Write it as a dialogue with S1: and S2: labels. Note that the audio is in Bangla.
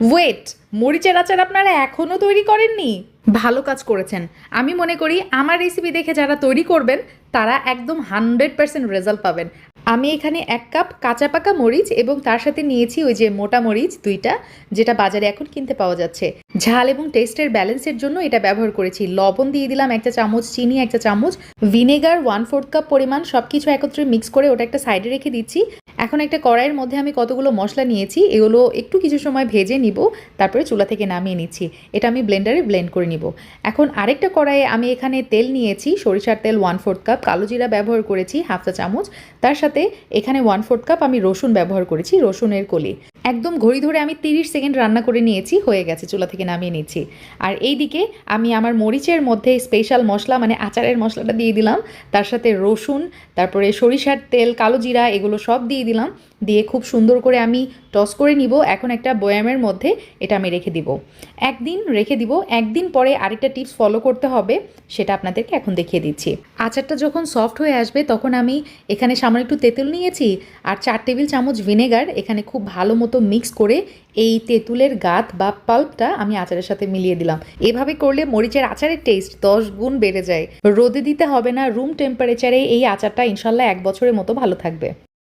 S1: ওয়েট মরিচের আচার আপনারা এখনও তৈরি করেননি? ভালো কাজ করেছেন। আমি মনে করি আমার রেসিপি দেখে যারা তৈরি করবেন, তারা একদম হান্ড্রেড পার্সেন্ট রেজাল্ট পাবেন। আমি এখানে এক কাপ কাঁচা পাকা মরিচ এবং তার সাথে নিয়েছি ওই যে মোটা মরিচ দুইটা, যেটা বাজারে এখন কিনতে পাওয়া যাচ্ছে। ঝাল এবং টেস্টের ব্যালেন্সের জন্য এটা ব্যবহার করেছি। লবণ দিয়ে দিলাম একটা চামচ, চিনি একটা চামচ ভিনেগার ওয়ান ফোর্থ কাপ পরিমাণ সব কিছু একত্রে মিক্স করে ওটা একটা সাইডে রেখে দিচ্ছি। এখন একটা কড়াইয়ের মধ্যে আমি কতগুলো মশলা নিয়েছি, এগুলো একটু কিছু সময় ভেজে নিব, তারপরে চুলা থেকে নামিয়ে নিচ্ছি। এটা আমি ব্লেন্ডারে ব্লেন্ড করে নিব। এখন আরেকটা কড়াইয়ে আমি এখানে তেল নিয়েছি, সরিষার তেল ওয়ান ফোর্থ কাপ কালো জিরা ব্যবহার করেছি হাফ চা চামচ। তার সাথে এখানে ওয়ান ফোর্থ কাপ আমি রসুন ব্যবহার করেছি, রসুনের কলি। একদম ঘড়ি ধরে আমি তিরিশ সেকেন্ড রান্না করে নিয়েছি, হয়ে গেছে, চুলা থেকে নামিয়ে নিচ্ছি। আর এইদিকে আমি আমার মরিচের মধ্যে স্পেশাল মশলা মানে আচারের মশলাটা দিয়ে দিলাম, তার সাথে রসুন, তারপরে সরিষার তেল, কালো জিরা, এগুলো সব দিয়ে দিলাম, দিয়ে খুব সুন্দর করে আমি টস করে নিব, এখন একটা বয়ামের মধ্যে এটা আমি রেখে দিব। একদিন রেখে দিব, একদিন পরে আরেকটা টিপস ফলো করতে হবে, সেটা আপনাদেরকে এখন দেখিয়ে দিচ্ছি। আচারটা যখন সফট হয়ে আসবে, তখন আমি এখানে সামান্য একটু তেঁতুল নিয়েছি, আর চার টেবিল চামচ ভিনেগার এখানে খুব ভালো মতো মিক্স করে এই তেঁতুলের গাত বা পাল্পটা আমি আচারের সাথে মিলিয়ে দিলাম। এভাবে করলে মরিচের আচারের টেস্ট দশ গুণ বেড়ে যায়। রোদে দিতে হবে না রুম টেম্পারেচারে এই আচারটা ইনশাল্লাহ এক বছরের মতো ভালো থাকবে।